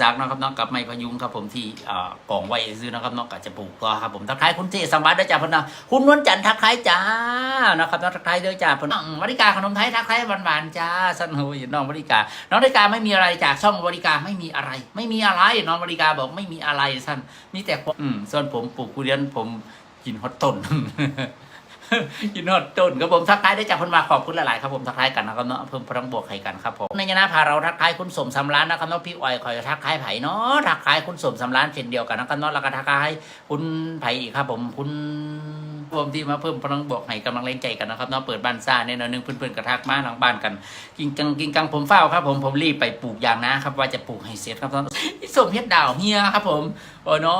ซักนะครับน้องกับไม้พยุงครับผมที่เอ่อกองไว้ซื้อนะครับน้องกับจะปลูกก็ครับผมทักทายคุณเจสังวัดด้วยจ้าพนนะคุณนวลจันทร์ทักทายจ้านะครับน้องทักทายด้วยจ้าพนนะอืมวริการขนมไทยทักทายหวานๆจ้าสันโหยน้องวริการน้องวริการไม่มีอะไรจากช่องวริการไม่มีอะไร ไม่มีอะไรน้องวริการบอกไม่มีอะไรสั้นมีแต่ความอืมส่วนผมปลูกกุเรียนผมกินฮอตต้น ยินดีต้นครับผมทักทายได้จากคนมาขอบคุณหลายๆครับผมทักทายกันนะครับเนาะเพิ่มพลังบวกให้กันครับผมในยานาพาเราทักทายคุณสมสำรานนะครับเนาะพี่อ้อยคอยทักทายไผ่เนาะทักทายคุณสมสำรานเช่นเดียวกันนะครับเนาะแล้วก็ทักทายคุณไผ่อีกครับผมคุณ รวมที่มาเพิ่มพลังบวกให้กำลังแรงใจกันนะครับเนาะเปิดบ้านซ่าเนี่ยเนนึงเพื่อนๆกระทักมาหลังบ้านกัน กินกังกินกังผมเฝ้าครับ ผมผมรีบไปปลูกยางนะครับว่าจะปลูกให้เสร็จครับเนาะพี่สมเฮ็ดดาวเฮียครับ ผมโอ้เนา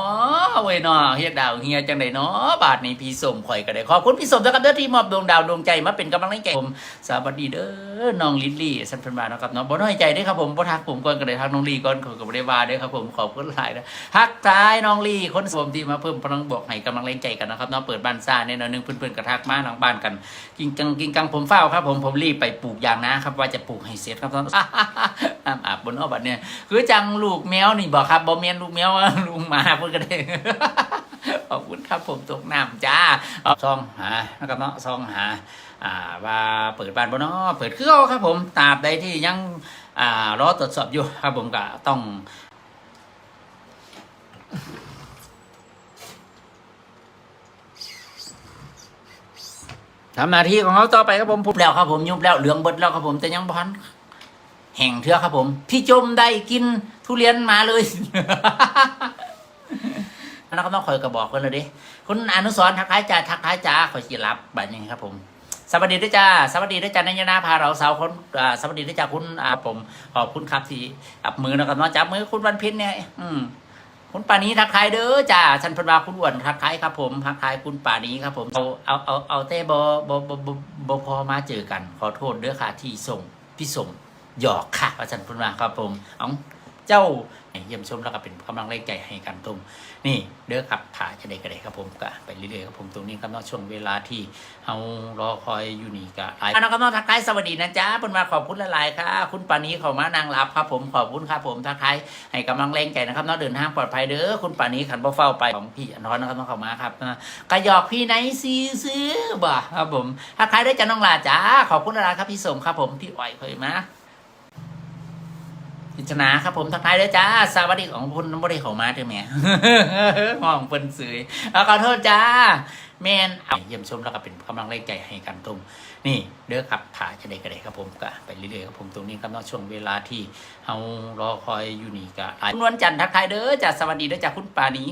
ะโอ้ยเนาะเฮ็ดดาวเฮียจังไดเนาะบาทนี้พี่สมข่อยก็ได้ขอบคุณพี่สมนะครับเด้อที่มอบดวงดาวดวงใจมาเป็นกำลังใจผมสวัสดีเด้อน้องลิลลี่สันเพิ่นมานะครับเนาะบ่น้อยใจเด้อครับผมบ่ทักผมก่อนก็ได้ทักน้องลี่ก่อนขาก็บ่ได้ว่าเด้อครับผมขอบคุณหลายนะทักทายน้องลี่คนสมที่มาเพิ่มพลังบวกให้กำลังแรงใจกันนะครับเนาะเปิดบ้านซ่าเนี่ยเนาะนึงเพื่อนๆก็ทักมาหลังบ้านกัน กินกังกินกังผมเฝ้าครับ ผมผมรีบไปปลูกยางนะครับว่าจะปลูกให้เสร็จครับเนาะอาบอาบบนอ้อบัดเนี่ยคือจังลูกแมวนี่บอกครับบ่แม่นลูกแมวลูกหมาเพิ่อนก็ได้ขอบคุณครับผมตกน้ำจ้าซองหานะครับเนาะซองหาอ่าว่าเปิดบ้านบ่เนาะเปิดคือเอาครับ ผมตราบใดที่ยังอ่ารอตรวจสอบอยู่ครับผมก็ต้อง ทำหน้าที่ของเขาต่อไปครับผมพุบแล้วครับผมยุบแล้วเหลืองเบิดแล้วครับผมแต่ยังบทันแห่งเถื่อครับผม พี่จมได้กินทุเรียนมาเลยแล้วก็ต้องคอยกระบอกกันเลยดิคุณอนุสรทักทายจ้าทักทายจ้าคอยสิรับแบบนี้ครับผมสวัสดีด้วยจ้าสวัสดีด้วยจ้านายนาพาเราสาวคนสวัสดีด้วยจ้าคุณอาผมขอบคุณครับที่อับมือนะครับเนาะจับมือคุณวันพ็ญเนี่ย อืม คุณป่านี้ทักทายเด้อจ้าฉันพันวาคุณอ้วนทักทายครับผมทักทายคุณป่านี้ครับผมเอาเอาเอาเอาเต้บอบอบอบอบพอมาเจอกัน ขอโทษเด้อค่ะที่ส่งพี่ส่งหยอกค่ะอาจารย์พันวาครับผมเอา เจ้าเยี่ยมชมแล้วก็เป็นกำลังแรงใจให้กันตรงนี่เด้อครับถ่ายจะได้ก็ได้ครับผมก็ไปเรื่อยๆครับผมตรงนี้ครับนอกช่วงเวลาที่เรารอคอยอยู่นี่ก็หลายอันนั้นก็ต้องทักทายสวัสดีนะจ๊ะเพิ่นมาขอบคุณหลายๆค่ะคุณปานีเขามานางรับครับผมขอบคุณครับผมทักทายให้กำลังแรงใจนะครับเนาะเดินทางปลอดภัยเด้อคุณปานีขันบ่เฝ้าไปของพี่อนอนนะครับต้องเข้ามาครับกระยอกพี่ไหนซื้อซื้อบ่ครับผมถ้าใครได้จะน้องลาจ้าขอบคุณอะไรครับพี่สมครับผมพี่อ่อยเคยมา พิจนาครับผมทักทายด้วยจ้าสวัสดีของคุณน้ำบริเขามาเถอะแหม่มองเปิ้นซื้อเอาขอโทษจ้าแมนเอาเยี่ยมชมแล้วก็เป็นกำลังแรงใจให้กันตรงนี่เด้อครับถ่ายจะได้ก็ได้ครับผมก็ไปเรื่อยๆครับผมตรงนี้ครับนอกช่วงเวลาที่เรารอคอยอยู่นี่ก็คุณนวลจันทร์ทักทายเด้อจ้าสวัสดีเด้อจ้าคุณปานี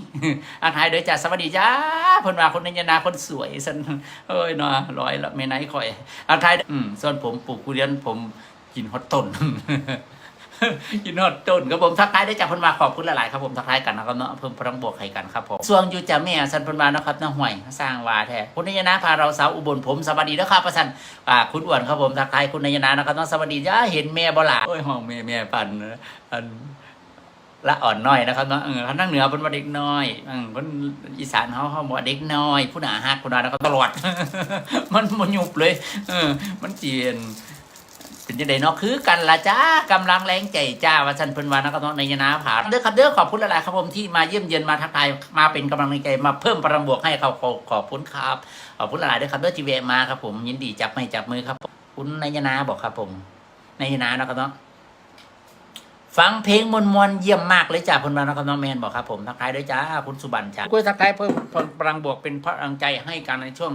ทักทายเด้อจ้าสวัสดีจ้าเพิ่นว่าคนนัญญนาคนสวยสันเอ้ยเนาะร้อยละไม่ไหนคอยทักทายอืมส่วนผมปลูกกุเรียนผมกินฮอตต้น กินฮอตต้นครับผมทักทายได้จากพิ่นมาขอบคุณหลายๆครับผมทักทายกันนะครับเนาะเพิ่มพลังบวกให้กันครับผมส่วนอยู่จ่าแม่สันพิ่นมานะครับน้าห่วยสร้างวาแท้คุณนายนาพาเราสาวอุบลผมสวัสดีนะครับประสันอ่าคุณอ้วนครับผมทักทายคุณนายนานะครับน้องสวัสดีจ้าเห็นแม่บ่ล่ะโอ้ยห้องแม่แม่ปันอันละอ่อนน้อยนะครับเนาะเออทางเหนือเป็นว่าเด็กน้อยอืมคนอีสานเขาเขาบอกเด็กน้อย ผู้หนาฮักผู้หนาแล้วก็ตลอด มันมันหยุบเลย เออ มันเจียน เป็นยังไงเนาะคือกันละจ้ากำลังแรงใจจ้าว่าฉันเพิ่นวานะครับเนาะในยนาผาเด้อครับเด้อขอบคุณหลายๆครับผมที่มาเยี่ยมเยือนมาทักทายมาเป็นกำลังใจมาเพิ่มพลังบวกให้เขาขอขอบคุณครับขอบคุณหลายๆด้วยครับเด้อที่แวะมาครับผมยินดีจับไม่จับมือครับ คุณนายนาบอกครับผมนายนานะครับเนาะ ฟังเพลงมวลมวลเยี่ยมมากเลยจ้าเพิ่นวานะครับน้องแมนบอกครับผมทักทายด้วยจ้าคุณสุบันจ้าคุยทักทายเพิ่มพลังบวกเป็นพลังใจให้กันในช่วง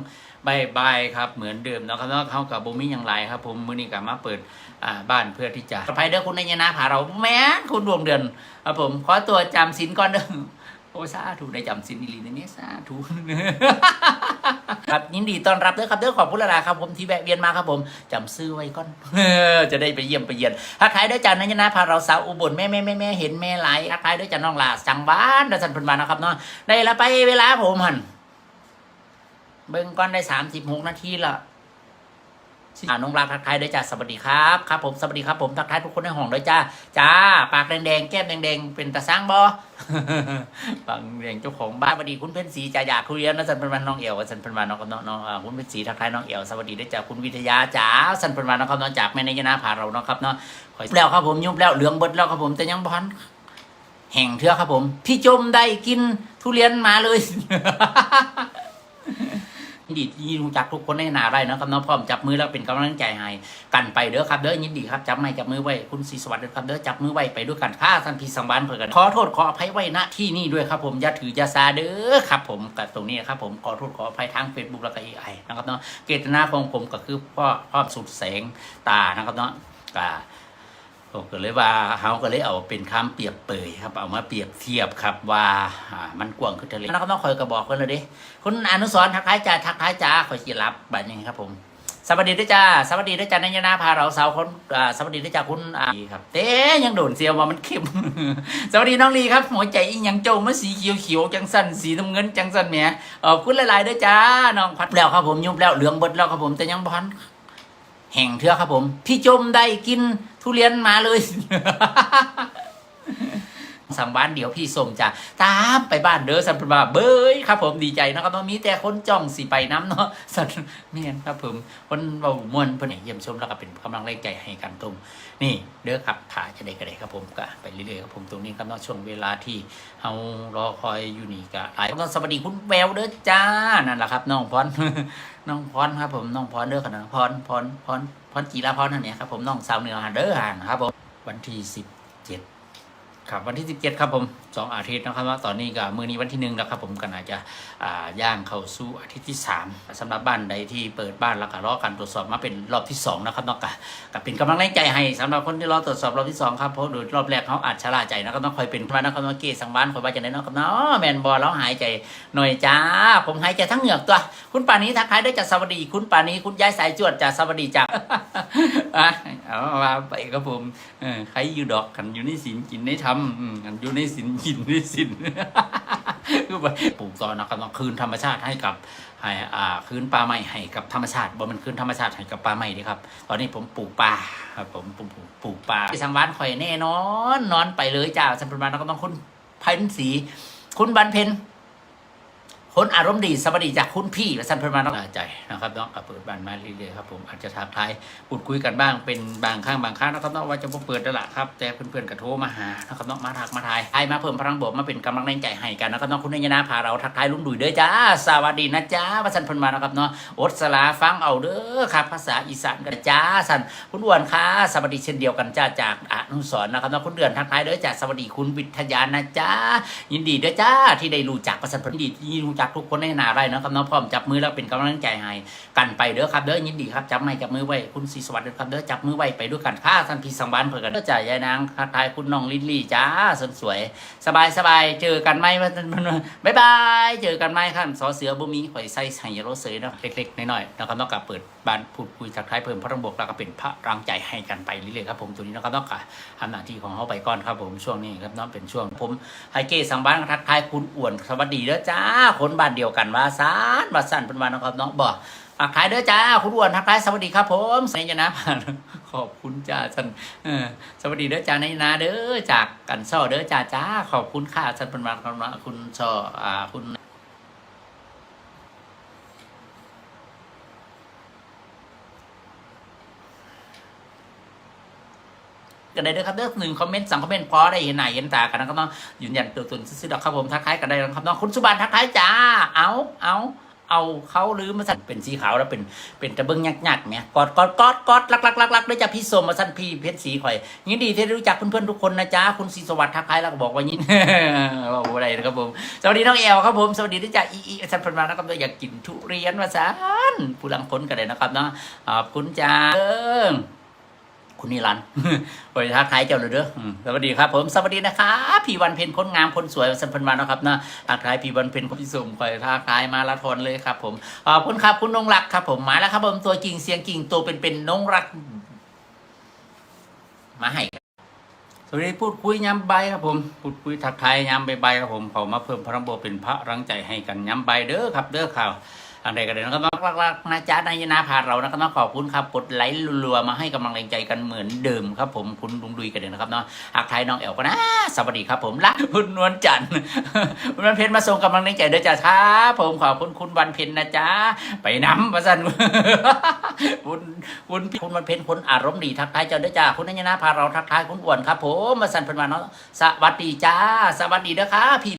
บายบายครับเหมือนเดิมนะครับแล้วเขากับบูมิอย่างไรครับ ผมมือนี้กับมาเปิดบ้านเพื่อที่จะปลอดภัยเด้อคุณนายนาผาเราแม้คุณดวงเดือนครับผมขอตัวจำสินก่อนเด้อ โอ้สาธุได้จำสินอีลีในนี้สาธุครับยินดีต้อนรับด้อครับเด้อขอบคุณหลาครับผมที่แวะเวียนมาครับผมจำซื้อไว้ก่อนจะได้ไปเยี่ยมไปเยียนถ้าใครได้จากนายนาพาเราสาวอุบลแม่แม่แม่แม่เห็นแม่ไหลถ้าใครได้จากน้องลาสังบ้านดัสันพันบานนะครับเนาะได้ละไปเวลาผมหันเบิ่งก่อนได้สามสิบหกนาทีละ อ่าน้องรักทักทายด้วยจ้าสวัสดีครับครับผมสวัสดีครับผมทักทายทุกคนในห้องด้วยจ้าจ้า ปากแดงๆแก้มแดงๆเป็นตาสร้างบอปากแดงเจ้าของบ้านสวัสดีคุณเพ็ญศรีจ่าอยากคุยแล้วนะสันเพันวันน้องเอ๋วสันเพันวันน้องกับน้องน้องคุณเพ็ญศรีทักทายน้องเอ๋วสวัสดีด้วยจ้าคุณวิทยาจ้าสันเพันวันน้องครับน้องจากแม่นายนาพาเราเนาะครับเนาะขอแล้วครับผมยุบแล้วเหลืองเบิดแล้วครับผมแต่ยังบอลแห่งเทือครับผม พี่จมได้กินทุเรียนมาเลย ดีที่รู้จักทุกคนในนาไรนะครับน้องพร้อมจับมือแล้วเป็นกำลังใจให้กันไปเด้อครับเด้อยินดีครับจับไม้จับมือไว้คุณศรีสวัสดิ์ครับเด้อจับมือไว้ไปด้วยกันค่าท่านพีสังวานเพื่อกันขอโทษขออภัยไว้ณที่นี่ด้วยครับผมอย่าถืออย่าซาเด้อครับผมกับตรงนี้ครับผมขอโทษขออภัยทาง Facebook แล้วก็เอไอนะครับเนาะเกตนาของผมก็คือพ่อพ่อสุดแสงตานะครับเนาะกา ผมก็เลยว่าเขาก็เลยเอาเป็นคำเปรียบเปยครับ เอามาเปรียบเทียบครับว่ามันกว้างขึ้นทะเลนะครับต้องคอยกระบอกกันเลยดิคุณอนุสรทักทายจ้าทักทายจ้าคอยจีรับแบบนี้ครับผมสวัสดีด้วยจ้าสวัสดีด้วยจ้านายนาพาเราสาวคนสวัสดีด้วยจ้าคุณอ่าครับเต้ยังโดนเซียวมามันเข้มสวัสดีน้องลีครับหัวใจอีหยังโจมมาสีเขียวเขียวจังสันสีน้ำเงินจังสันแหมขอบคุณหลายๆด้วยจ้าน้องพัดแล้วครับผมยุบแล้วเหลืองบดแล้วครับผมแต่ยังพัน แห่งเทือครับผม พี่จมได้กินทุเรียนมาเลย สั่งบ้านเดี๋ยวพี่ส่งจะตามไปบ้านเด้อสันปบาเบยครับ ผมดีใจนะครับเนาะมีแต่คนจ้องสีไปน้ำเนาะสันเมียนครับผมคนเบามวนเพื่อนให้เยี่ยมชมแล้วก็เป็นกำลังแรงใจให้กันตรงนี่เด้อครับถ่าจะได้ก็ไดครับผมก็ไปเรื่อยๆครับผมตรงนี้ครับเนาะช่วงเวลาที่เรารอคอยอยู่นี่ก็หลายคนสวัสดีคุณแววเด้อจ้านั่นแหละครับน้องพรน้องพรครับผมน้องพรเด้อขนาดพรพรพรพรจีราพรนั่นเนี่ยครับผมน้องสาวเหนือหาเด้อหานครับผมวันที่สิบ ครับวันที่สิบเจ็ดครับผมสองอาทิตย์นะครับว่าตอนนี้ก็มือนี้วันที่หนึ่งแล้วครับผมก็น่าจะอ่าย่างเข้าสู่อาทิตย์ที่สามสำหรับบ้านใดที่เปิดบ้านแล้วก็รอการตรวจสอบมาเป็นรอบที่สองนะครับนอกจากก็เป็นกำลังแรงใจให้สำหรับคนที่รอตรวจสอบรอบที่สองครับเพราะโดยรอบแรกเขาอาจชะล่าใจนะครับต้องคอยเป็นพระนะครับเมื่อกี้สังวานคอยว่าจะได้นาะครับเนาะแมนบอลแล้วหายใจหน่อยจ้า ผมหายใจทั้งเหงือกตัว คุณป่านี้ทักทายด้จากสวัสดี คุณป่านี้คุณยายสายจวดจากสวัสดีจากอะ เอาว่าไปครับผมใครอยู่ดอกกันอยู่ในศีลกินในธรรมอืมกันอยู่ในศีลกินในศีลคือไปปลูกต่อนะครับคืนธรรมชาติให้กับให้อ่าคืนป่าไม้ให้กับธรรมชาติบ่มันคืนธรรมชาติให้กับป่าไม้ดีครับ ตอนนี้ผมปลูกป่าครับผมปลูกปลูกปลาที่สังวานข่อยแน่นอน นอนไปเลยจ้าสัมพันธ์แล้วก็ต้องคุณเพ็ญศรีคุณบันเพ็ คนอารมณ์ดีสวัสดีจากคุณพี่และสันเพนมาน้องใจนะครับนาะกับเปิดบ้านมาเรื่อยๆครับผมอาจจะทักทายพูดคุยกันบ้างเป็นบางครั้งบางครั้งนะครับเนาะว่าจะเปิดแล้วล่ะครับแต่เพื่อนๆก็โทรมาหานะครับเนาะมาทักมาทายทายมาเพิ่มพลังบวกมาเป็นกำลังแรงใจให้กันนะครับเนาะคุณนายนาพาเราทักทายลุงดุยเด้อจ้าสวัสดีนะจ้าว่าสันเพนมานะครับเนาะอดสลาฟังเอาเด้อครับ ภาษาอีสานกันจ้าสันคุณอ้วนค่ะสวัสดีเช่นเดียวกันจ้าจากอนุสรนะครับเนาะคุณเดือนทักทายเด้อจ้าสวัสดีคุณวิทยานะจ้ายินดีด้วยจ้าที่ได้รู้จักประสันพยินดีที่รู้จักทุกคนในนาไรนะครับน้องพร้อมจับมือแล้วเป็นกำลังใจให้กันไปเด้อครับเด้อยินดีครับจับไม้จับมือไว้คุณศรีสวัสดิ์ครับเด้อจับมือไว้ไปด้วยกันค่าท่านพี่สังวานเพื่อกันเด้อจ่ายายนางทักทายคุณน้องลิลลี่จ้าสนสวย สบายสบายเจอกันไหมบ๊ายบายเจอกันไหมครับสอเสือบุมีข่อยไส้ไฮโรเซยเนาะเล็กๆน้อยๆนะครับนอกจากเปิดบ้านพูดคุยทักทายเพิ่มพระรบกแล้วก็เป็นพระรังใจให้กันไปเรื่อยๆครับผมตัวนี้นะครับนอกจากทำหน้าที่ของเขาไปก่อนครับผมช่วงนี้ครับเนาะเป็นช่วงผมไฮเกสังบ้านทักทายคุณอ้วนสวัสดีเด้อจ้าคนบ้านเดียวกันว่าซานว่าสันเป็นวันนะครับเนาะบอกทักทายเด้อจ้าคุณอ้วนทักทายสวัสดีครับผมสนยนะขอบคุณจ้าสันสวัสดีเด้อจ้าในนาเด้อจากกันซ่อเด้อจ้าจ้าขอบคุณค่ะสันเป็นวันครับเนาะคุณซ่ออ่าคุณ กันได้ด้วยครับเด้อหนึ่งคอมเมนต์สองคอมเมนต์พอได้เห็นหน้าเห็นตากันนะครับเนาะยืนยันตัวตนซื่อๆดอกครับผมทักทายกันได้นะครับเนาะคุณสุบันทักทายจ้าเอาเอาเอาเขาหรือมาสั่นเป็นสีขาวแล้วเป็นเป็นตะเบิ้งยักษ์ๆเนี่ยกอดกอดกอดกอดลักลักลักลักด้วยจ้าพี่สมมาสั่นพี่เพชรสีข่อยยินดีที่ได้รู้จักเพื่อนๆทุกคนนะจ้าคุณศรีสวัสดิ์ทักทายแล้วก็บอกว่ายินว่าอะไรนะครับผมสวัสดีน้องแอลครับผมสวัสดีด้วยจ้าอีอีสันพันมานะครับอยากกินทุเรียนมาสันผู้ลังพ้นกันเลยนะครับเนาะขอบคุณจ้าเออ คุณนิรันดร์บริทักทายเจ้าเลยเด้อสวัสดีครับ ผมสวัสดีนะครับพี่วันเพ็ญคนงามคนสวยสันพันมานะครับนะทักทายพี่วันเพ็ญคนที่สุ่มคอยทักทายมาลาทอนเลยครับ ผมขอบคุณครับคุณนงรักครับ ผมมาแล้วครับผมตัวจริงเสียงจริงตัวเป็นเป็นนงรัก มาให้สวัสดีพูดคุยย้ำใบครับผมพูดคุยทักทายย้ำใบใบครับผมเขามาเพิ่มพลังโบเป็นพระรังใจให้กันย้ำใบเด้อครับ เด้อข่าว ทางใดก็ได้นะครับรักๆนะจ๊ะนายนาพาเรานะครับขอบคุณครับกดไลค์รัวๆมาให้กำลังแรงใจกันเหมือนเดิมครับ ผมคุณลุงดุยกันเลยนะครับเนาะหากไทยน้องแอลก็นะสวัสดีครับ ผมละคุณนวลจันทร์คุณวันเพ็ญมาส่งกำลังแรงใจด้วยจ้าครับผมขอบคุณคุณวันเพ็ญนะจ๊ะไปน้ำประสันคุณคุณคุณวันเพ็ญคนอารมณ์ดีทักทายเจ้าด้วยจ้าคุณนายนาพาเราทักทายคุณอ้วนครับ ผมมาสันเพิ่นมาเนาะสวัสดีจ้า สวัสดีเด้อครับพี่